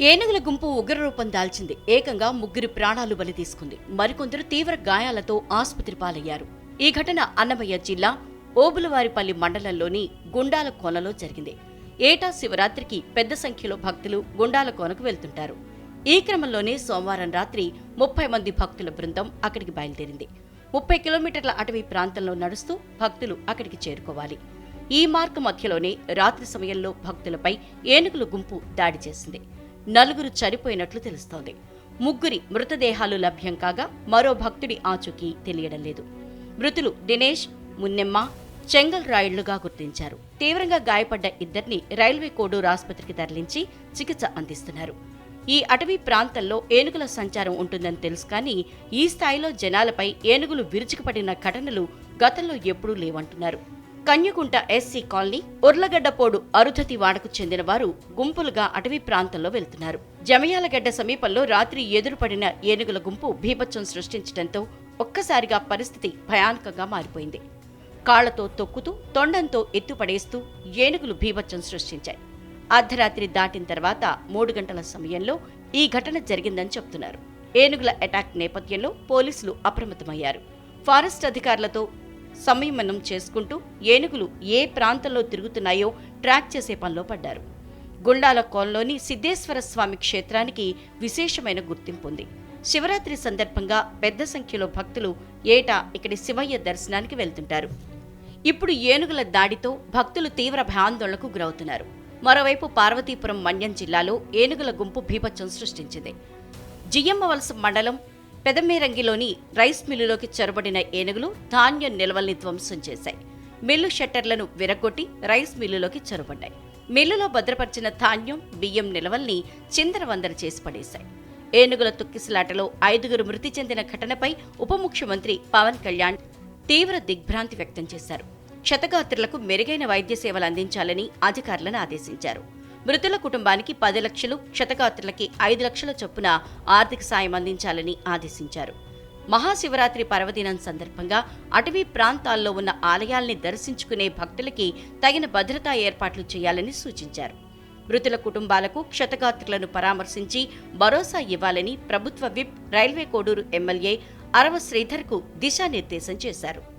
ఏనుగుల గుంపు ఉగ్రరూపం దాల్చింది. ఏకంగా ముగ్గురి ప్రాణాలు బలి తీసుకుంది మరికొందరు తీవ్ర గాయాలతో ఆసుపత్రి పాలయ్యారు. ఈ ఘటన అన్నమయ్య జిల్లా ఓబులవారిపల్లి మండలంలోని గుండాల కోనలో జరిగింది. ఏటా శివరాత్రికి పెద్ద సంఖ్యలో భక్తులు గుండాల కోనకు వెళ్తుంటారు. ఈ క్రమంలోనే సోమవారం రాత్రి ముప్పై మంది భక్తుల బృందం అక్కడికి బయలుదేరింది. ముప్పై కిలోమీటర్ల అటవీ ప్రాంతంలో నడుస్తూ భక్తులు అక్కడికి చేరుకోవాలి. ఈ మార్గ మధ్యలోనే రాత్రి సమయంలో భక్తులపై ఏనుగుల గుంపు దాడి చేసింది. నలుగురు చనిపోయినట్లు తెలుస్తోంది. ముగ్గురి మృతదేహాలు లభ్యం కాగా మరో భక్తుడి ఆచూకీ తెలియడం లేదు. మృతులు దినేష్ మున్నెమ్మ చెంగల్ రాయుళ్ళుగా గుర్తించారు. తీవ్రంగా గాయపడ్డ ఇద్దరిని రైల్వే కోడూరు ఆసుపత్రికి తరలించి చికిత్స అందిస్తున్నారు. ఈ అటవీ ప్రాంతంలో ఏనుగుల సంచారం ఉంటుందని తెలుసు కానీ ఈ స్థాయిలో జనాలపై ఏనుగులు విరుచుకుపడిన ఘటనలు గతంలో ఎప్పుడూ లేవంటున్నారు. కన్యకుంట ఎస్సీ కాలనీ ఉర్లగడ్డపోడు అరుధతి వాడకు చెందిన వారు గుంపులుగా అటవీ ప్రాంతంలో వెళ్తున్నారు. జమయాలగడ్డ సమీపంలో రాత్రి ఎదురుపడిన ఏనుగుల గుంపు భీభత్సం సృష్టించడంతో ఒక్కసారిగా పరిస్థితి భయానకంగా మారిపోయింది. కాళ్ళతో తొక్కుతూ తొండంతో ఎత్తుపడేస్తూ ఏనుగులు భీభత్సం సృష్టించాయి. అర్ధరాత్రి దాటిన తర్వాత మూడు గంటల సమయంలో ఈ ఘటన జరిగిందని చెప్తున్నారు. ఏనుగుల అటాక్ నేపథ్యంలో పోలీసులు అప్రమత్తమయ్యారు. ఫారెస్ట్ అధికారులతో సంయమనం చేసుకుంటూ ఏనుగులు ఏ ప్రాంతంలో తిరుగుతున్నాయో ట్రాక్ చేసే పనిలో పడ్డారు. గుండాల కోన్లోని సిద్ధేశ్వర స్వామి క్షేత్రానికి విశేషమైన గుర్తింపు ఉంది. శివరాత్రి సందర్భంగా పెద్ద సంఖ్యలో భక్తులు ఏటా ఇక్కడి శివయ్య దర్శనానికి వెళ్తుంటారు. ఇప్పుడు ఏనుగుల దాడితో భక్తులు తీవ్ర భయాందోళనకు గురవుతున్నారు. మరోవైపు పార్వతీపురం మన్యం జిల్లాలో ఏనుగుల గుంపు భీభత్సం సృష్టించింది. జియమ్మవలస మండలం పెదమేరంగిలోని రైస్ మిల్లులోకి చొరబడిన ఏనుగులు ధాన్యం నిల్వల్ని ధ్వంసం చేశాయి. మిల్లు షట్టర్లను విరగొట్టి రైస్ మిల్లులోకి చొరబడ్డాయి. మిల్లులో భద్రపరిచిన ధాన్యం బియ్యం నిల్వల్ని చిందరవందర చేసి పడేశాయి. ఏనుగుల తొక్కిసలాటలో ఐదుగురు మృతి చెందిన ఘటనపై ఉప ముఖ్యమంత్రి పవన్ కళ్యాణ్ తీవ్ర దిగ్భ్రాంతి వ్యక్తం చేశారు. క్షతగాత్రులకు మెరుగైన వైద్య సేవలు అందించాలని అధికారులను ఆదేశించారు. మృతుల కుటుంబానికి పది లక్షలు క్షతగాత్రులకి ఐదు లక్షల చొప్పున ఆర్థిక సాయం అందించాలని ఆదేశించారు. మహాశివరాత్రి పర్వదినం సందర్భంగా అటవీ ప్రాంతాల్లో ఉన్న ఆలయాల్ని దర్శించుకునే భక్తులకి తగిన భద్రతా ఏర్పాట్లు చేయాలని సూచించారు. మృతుల కుటుంబాలకు క్షతగాత్రులను పరామర్శించి భరోసా ఇవ్వాలని ప్రభుత్వ whip railway Koduru MLA Arava శ్రీధర్కు దిశానిర్దేశం చేశారు.